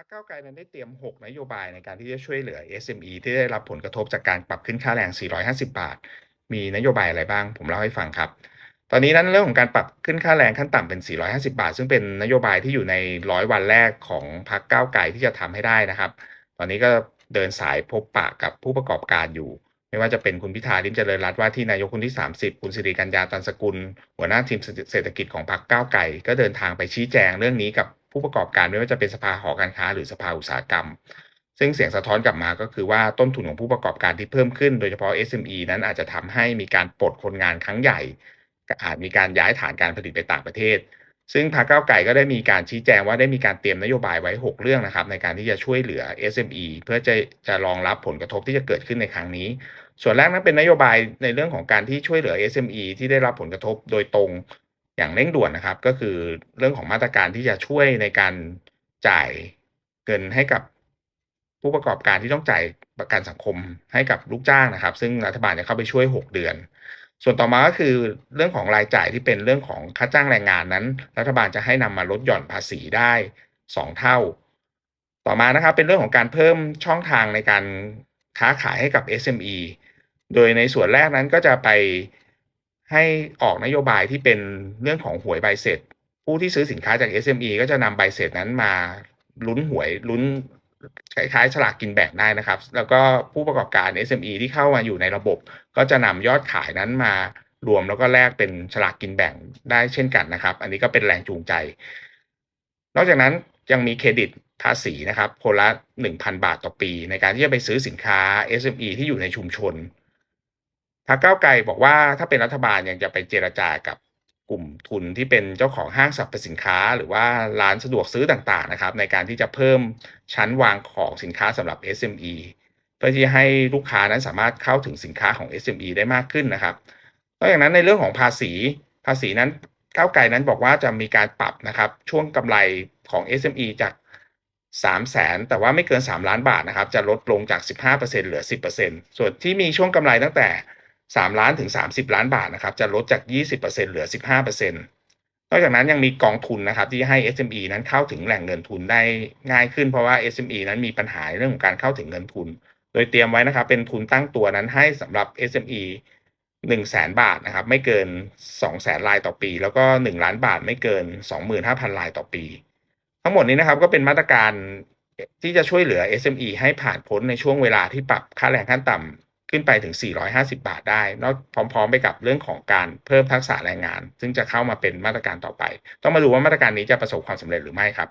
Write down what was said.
รรคก้าวไกลนั้นได้เตรียม 6 นโยบายในการที่จะช่วยเหลือ SME ที่ได้รับผลกระทบจากการปรับขึ้นค่าแรง 450 บาท มีนโยบายอะไรบ้าง ผมเล่าให้ฟังครับ ตอนนี้นั้นเรื่องของการปรับขึ้นค่าแรงขั้นต่ำเป็น 450 บาท ซึ่งเป็นนโยบายที่อยู่ในร้อยวันแรกของพรรคก้าวไกลที่จะทำให้ได้นะครับ ตอนนี้ก็เดินสายพบปะกับผู้ประกอบการอยู่ ไม่ว่าจะเป็นคุณพิธาลิมเจริญรัตน์ว่าที่นายกคนที่ 30 คุณสิริกัญญาตันสกุล หัวหน้าทีมเศรษฐกิจของพรรคก้าวไกลก็เดินทางไปชี้แจงเรื่องนี้กับ ผู้ประกอบการไม่ว่าจะเป็นสภาหอการค้า หรือสภาอุตสาหกรรม ซึ่งเสียงสะท้อนกลับมาก็คือว่าต้นทุนของผู้ประกอบการที่เพิ่มขึ้นโดยเฉพาะ SME นั้นอาจจะทำให้มีการปลดคนงานครั้งใหญ่ อาจมีการย้ายฐานการผลิตไปต่างประเทศ ซึ่งพรรคก้าวไกลก็ได้มีการชี้แจงว่าได้มีการเตรียมนโยบายไว้ 6 เรื่องนะครับในการที่จะช่วยเหลือ SME เพื่อจะจะรองรับผลกระทบที่จะเกิดขึ้นในครั้งนี้ ส่วนแรกนั้นเป็นนโยบายในเรื่องของการที่ช่วยเหลือ SME ที่ได้รับผลกระทบโดยตรง อย่างเร่งด่วนนะครับ ก็คือเรื่องของมาตรการที่จะช่วยในการจ่ายเงินให้กับผู้ประกอบการที่ต้องจ่ายประกันสังคมให้กับลูกจ้างนะครับ ซึ่งรัฐบาลจะเข้าไปช่วย 6 เดือน ส่วนต่อมาก็คือเรื่องของรายจ่ายที่เป็นเรื่องของค่าจ้างแรงงานนั้น รัฐบาลจะให้นำมาลดหย่อนภาษีได้ 2 เท่า ต่อมานะครับเป็นเรื่องของการเพิ่มช่องทางในการค้าขายให้กับ SME โดยในส่วนแรกนั้นก็จะไป ให้ออกนโยบายที่เป็นเรื่องของหวยใบเสร็จ ผู้ที่ซื้อสินค้าจาก SME ก็จะนำใบเสร็จนั้นมาลุ้นหวยลุ้นคล้ายๆฉลากกินแบ่งได้นะครับ แล้วก็ผู้ประกอบการ SME ที่เข้ามาอยู่ในระบบ ก็จะนำยอดขายนั้นมารวมแล้วก็แลกเป็นฉลากกินแบ่งได้เช่นกันนะครับ อันนี้ก็เป็นแรงจูงใจ นอกจากนั้นยังมีเครดิตภาษีนะครับคนละ 1,000 บาทต่อปี ในการที่จะไปซื้อสินค้า SME ที่อยู่ในชุมชน พรรคก้าวไกลบอกว่าถ้าเป็นรัฐบาลยังจะไปเจรจากับกลุ่มทุนที่เป็นเจ้าของห้างสรรพสินค้า หรือว่าร้านสะดวกซื้อต่างๆนะครับ ในการที่จะเพิ่มชั้นวางของสินค้าสำหรับ SME เพื่อที่ให้ลูกค้านั้นสามารถเข้าถึงสินค้าของ SME ได้มากขึ้นนะครับนอกจากนั้นในเรื่องของภาษีภาษีนั้นก้าวไกลนั้นบอกว่าจะมีการปรับนะครับช่วงกำไรของ SME จาก3 0 0แสนแต่ว่าไม่เกิน 3 ล้านบาทนะครับจะลดลงจาก 15%เหลือ 10%ส่วนที่มีช่วงกำไรตั้งแต่ 3 ล้านถึง 30 ล้านบาทนะครับจะลดจาก 20%เหลือ 15%นอกจากนั้นยังมีกองทุนนะครับที่ให้ SME นั้นเข้าถึงแหล่งเงินทุนได้ง่ายขึ้นเพราะว่า SME นั้นมีปัญหาเรื่องของการเข้าถึงเงินทุน โดยเตรียมไว้นะครับเป็นทุนตั้งตัวนั้นให้สำหรับ SME 1 0 0 0 0แสนบาทนะครับไม่เกิน 2 0 0แสนรายต่อปี แล้วก็ 1 ล้านบาทไม่เกิน 25,000รายต่อปี ทั้งหมดนี้นะครับก็เป็นมาตรการที่จะช่วยเหลือ SME ให้ผ่านพ้นในช่วงเวลาที่ปรับค่าแรงขั้นต่ำ ขึ้นไปถึง 450 บาทได้นอกพร้อม ๆ ไปกับเรื่องของการเพิ่มทักษะแรงงาน ซึ่งจะเข้ามาเป็นมาตรการต่อไป ต้องมาดูว่ามาตรการนี้จะประสบความสำเร็จหรือไม่ครับ